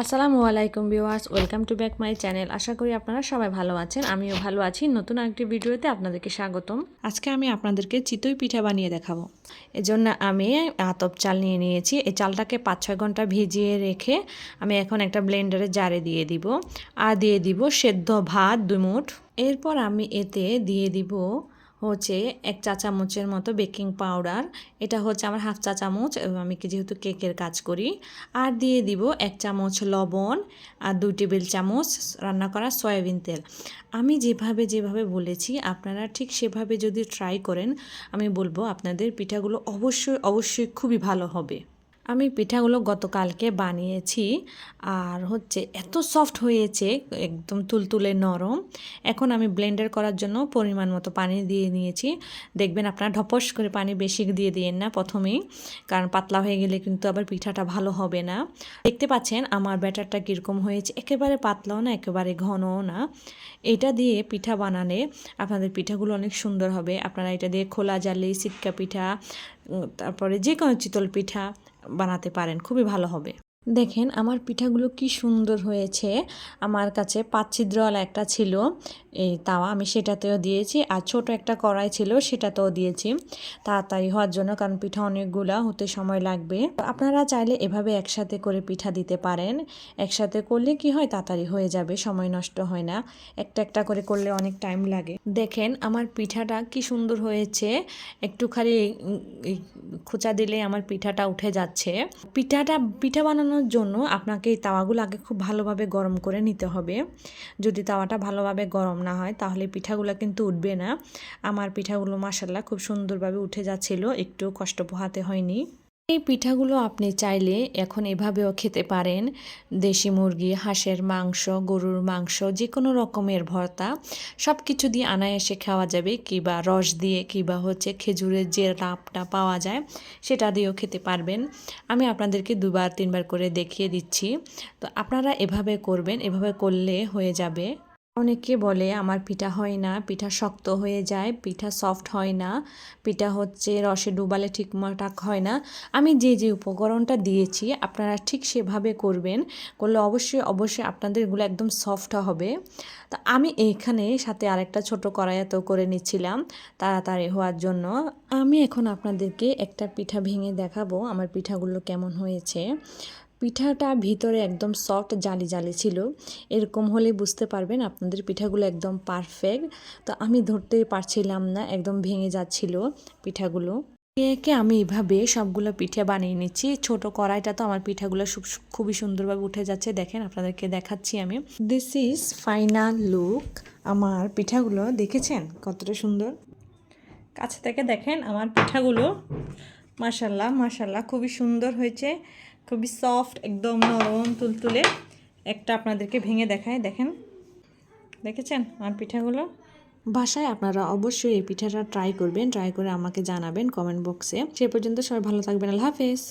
আসসালামু আলাইকুম viewers, welcome to back my channel. আশা করি আপনারা সবাই ভালো আছেন, আমিও ভালো আছি। নতুন একটি ভিডিওতে আপনাদেরকে স্বাগতম। আজকে আমি আপনাদেরকে চিতই পিঠা বানিয়ে দেখাবো। এজন্য আমি আতপ চাল নিয়ে নিয়েছি। এই চালটাকে পাঁচ ছয় ঘণ্টা ভিজিয়ে রেখে আমি এখন একটা ব্লেন্ডারে জারে দিয়ে দিব। আর দিয়ে দিব সেদ্ধ ভাত দুই মুঠ এরপর আমি এতে দিয়ে দিব হচ্ছে এক চা চামচের মতো বেকিং পাউডার। এটা হচ্ছে আমার হাফ চা চামচ আমি কি যেহেতু কেকের কাজ করি। আর দিয়ে দিব এক চামচ লবণ আর দুই টেবিল চামচ রান্না করা সয়াবিন তেল। আমি যেভাবে যেভাবে বলেছি, আপনারা ঠিক সেভাবে যদি ট্রাই করেন, আমি বলব আপনাদের পিঠাগুলো অবশ্যই অবশ্যই খুবই ভালো হবে। আমি পিঠাগুলো গতকালকে বানিয়েছি আর হচ্ছে এত সফট হয়েছে, একদম তুলতুলে নরম। এখন আমি ব্লেন্ডার করার জন্য পরিমাণ মতো পানি দিয়ে নিয়েছি। দেখবেন আপনারা ঢপস করে পানি বেশি দিয়ে দিয়েন না প্রথমেই, কারণ পাতলা হয়ে গেলে কিন্তু আবার পিঠাটা ভালো হবে না। দেখতে পাচ্ছেন আমার ব্যাটারটা কীরকম হয়েছে, একেবারে পাতলাও না, একেবারে ঘনও না। এটা দিয়ে পিঠা বানালে আপনাদের পিঠাগুলো অনেক সুন্দর হবে। আপনারা এটা দিয়ে খোলা জালি সিটকা পিঠা তারপরে যে কোনো চিতল পিঠা বানাতে পারেন খুবই ভালো হবে। দেখেন, আমার পিঠাগুলো কি সুন্দর হয়েছে। আমার কাছে পাঁচ ছিদ্রওয়ালা একটা ছিল, এই তাওয়া আমি সেটাতেও দিয়েছি, আর ছোট একটা কড়াই ছিল, সেটাতেও দিয়েছি। তাড়াতাড়ি হওয়ার জন্য, কারণ পিঠা অনেকগুলা, হতে সময় লাগবে। আপনারা চাইলে এভাবে একসাথে করে পিঠা দিতে পারেন। একসাথে করলে কি হয়, তাড়াতাড়ি হয়ে যাবে, সময় নষ্ট হয় না। একটা একটা করে করলে অনেক টাইম লাগে। দেখেন, আমার পিঠাটা কি সুন্দর হয়েছে। একটু খালি খোঁচা দিলে আমার পিঠাটা উঠে যাচ্ছে। পিঠাটা, পিঠা বানানোর জন্য আপনাকে এই তাওয়াগুলো আগে খুব ভালোভাবে গরম করে নিতে হবে। যদি তাওয়াটা ভালোভাবে গরম না হয়, তাহলে পিঠাগুলো কিন্তু উঠবে না। আমার পিঠাগুলো মাসাল্লাহ খুব সুন্দরভাবে উঠে যাচ্ছিল একটু কষ্ট পোহাতে হয়নি। এই পিঠাগুলো আপনি চাইলে এখন এভাবেও খেতে পারেন। দেশি মুরগি, হাঁসের মাংস, গরুর মাংস যে কোনো রকমের ভর্তা সব কিছু দিয়ে আনায়াসে খাওয়া যাবে, কিবা রস দিয়ে, কিবা হচ্ছে খেজুরের যে রাপটা পাওয়া যায়, সেটা দিয়েও খেতে পারবেন। আমি আপনাদেরকে দুবার, তিনবার করে দেখিয়ে দিচ্ছি। তো আপনারা এভাবে করবেন, এভাবে করলে হয়ে যাবে। অনেকে বলে, আমার পিঠা হয় না, পিঠা শক্ত হয়ে যায়, পিঠা সফট হয় না, পিঠা হচ্ছে রসে ডুবালে ঠিকঠাক হয় না। আমি যে যে উপকরণটা দিয়েছি, আপনারা ঠিক সেভাবে করবেন। করলে অবশ্যই অবশ্যই আপনাদেরগুলো একদম সফট হবে। তা আমি এইখানে সাথে আরেকটা ছোট কড়াইয়াতেও করে নিচ্ছিলাম তাড়াতাড়ি হওয়ার জন্য। আমি এখন আপনাদেরকে একটা পিঠা ভেঙে দেখাবো, আমার পিঠাগুলো কেমন হয়েছে। পিঠাটা ভিতরে একদম সফট জালি জালি ছিল। এরকম হলে বুঝতে পারবেন আপনাদের পিঠাগুলো একদম পারফেক্ট তো আমি ধরতেই পারছিলাম না, একদম ভেঙে যাচ্ছিল পিঠাগুলো। একে আমি এভাবে সবগুলো পিঠে বানিয়ে নিচ্ছি। ছোট কড়াইটা তো আমার পিঠাগুলো খুবই সুন্দরভাবে উঠে যাচ্ছে। দেখেন, আপনাদেরকে দেখাচ্ছি আমি। দিস ইজ ফাইনাল লুক আমার পিঠাগুলো দেখেছেন কতটা সুন্দর? কাছে থেকে দেখেন আমার পিঠাগুলো। মাশাল্লাহ মাশাল্লাহ, খুবই সুন্দর হয়েছে। খুবই সফট একদম নরম তুলতুলে একটা আপনাদেরকে ভেঙে দেখায়, দেখেন। দেখেছেন আমার পিঠাগুলো? বাসায় আপনারা অবশ্যই এই পিঠাটা ট্রাই করবেন ট্রাই করে আমাকে জানাবেন কমেন্ট বক্সে সে পর্যন্ত সবাই ভালো থাকবেন, আল্লাহ হাফেজ।